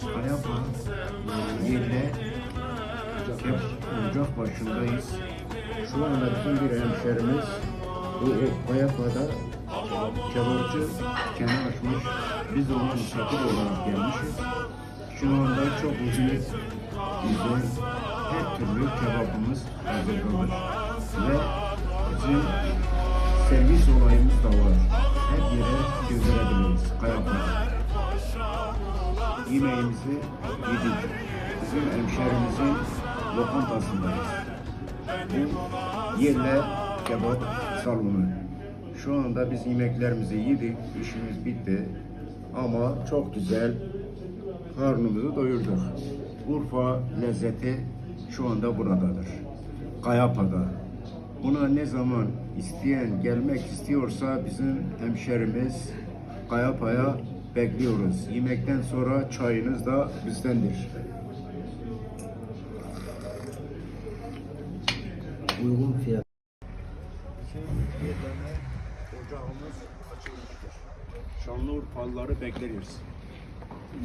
Kayapa yerine hep ocak başındayız. Şu anda bizim bir hemşerimiz bu Kayapa'da kebapçı dükkanı açmış. Biz de ona misafir olarak gelmişiz. Şu anda çok uzun güzel her türlü kebabımız hazırlanır. Ve bizim servis olayımız da var. Her yere gönderebiliriz Kayapa'da yemeğimizi yedik. Bizim hemşerimizin lokantasındayız. Bu yerle kebap salonu. Şu anda biz yemeklerimizi yedik, işimiz bitti. Ama çok güzel karnımızı doyurduk. Urfa lezzeti şu anda buradadır. Kayapa'da. Buna ne zaman isteyen gelmek istiyorsa bizim hemşerimiz Kayapa'ya bekliyoruz. Yemekten sonra çayınız da bizdendir. Uygun fiyat. ocağımız açılmıştır. Şanlıurfalıları bekleriz.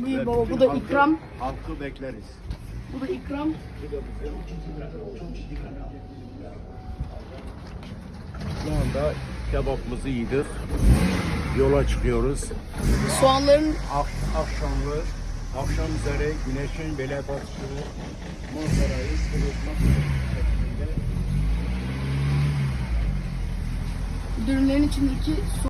Buyur baba bu da halkı- ikram. Halkı bekleriz. Bu da ikram. Şu anda kebapımızı yedik. Yola çıkıyoruz. Soğanların Ak- akşamlı, akşam üzere güneşin böyle batışını manzarayı seyretmek şeklinde dürümlerin içindeki